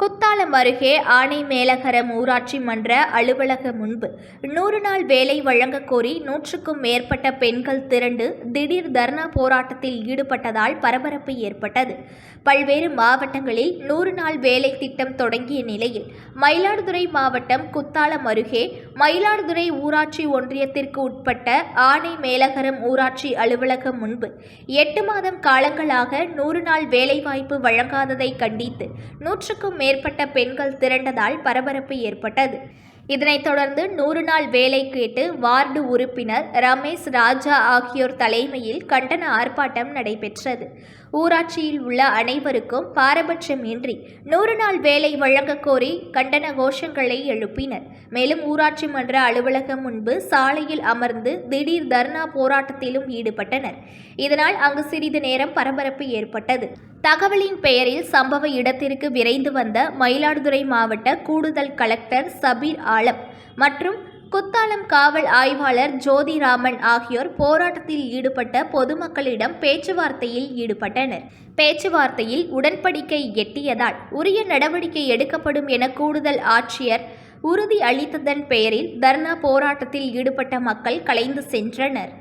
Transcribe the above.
कुत्ता அருகே ஆனை மேலகரம் ஊராட்சி மன்ற அலுவலகம் முன்பு நூறு நாள் வேலை வழங்கக் கோரி நூற்றுக்கும் மேற்பட்ட பெண்கள் திரண்டு திடீர் தர்ணா போராட்டத்தில் ஈடுபட்டதால் பரபரப்பு ஏற்பட்டது. பல்வேறு மாவட்டங்களில் நூறு நாள் வேலை திட்டம் தொடங்கிய நிலையில் மயிலாடுதுறை மாவட்டம் குத்தாலம் அருகே மயிலாடுதுறை ஊராட்சி ஒன்றியத்திற்கு உட்பட்ட ஆனை மேலகரம் ஊராட்சி அலுவலகம் முன்பு எட்டு மாதம் காலங்களாக நூறு நாள் வேலைவாய்ப்பு வழங்காததை கண்டித்து நூற்றுக்கும் மேற்பட்ட பெண்கள் திரண்டதால் பரபரப்பு ஏற்பட்டது. இதனைத் தொடர்ந்து நூறு நாள் வேலை கேட்டு வார்டு உறுப்பினர் ரமேஷ் ராஜா ஆகியோர் தலைமையில் கண்டன ஆர்ப்பாட்டம் நடைபெற்றது. ஊராட்சியில் உள்ள அனைவருக்கும் பாரபட்சமின்றி நூறு நாள் வேலை வழங்கக் கோரி கண்டன கோஷங்களை எழுப்பினர். மேலும் ஊராட்சி மன்ற அலுவலகம் முன்பு சாலையில் அமர்ந்து திடீர் தர்ணா போராட்டத்திலும் ஈடுபட்டனர். இதனால் அங்கு சிறிது நேரம் பரபரப்பு ஏற்பட்டது. தகவலின் பெயரில் சம்பவ இடத்திற்கு விரைந்து வந்த மயிலாடுதுறை மாவட்ட கூடுதல் கலெக்டர் சபீர் ஆலம் மற்றும் குத்தாலம் காவல் ஆய்வாளர் ஜோதிராமன் ஆகியோர் போராட்டத்தில் ஈடுபட்ட பொதுமக்களிடம் பேச்சுவார்த்தையில் ஈடுபட்டனர். பேச்சுவார்த்தையில் உடன்படிக்கை எட்டியதால் உரிய நடவடிக்கை எடுக்கப்படும் என கூடுதல் ஆட்சியர் உறுதி அளித்ததன் பெயரில் தர்ணா போராட்டத்தில் ஈடுபட்ட மக்கள் கலைந்து சென்றனர்.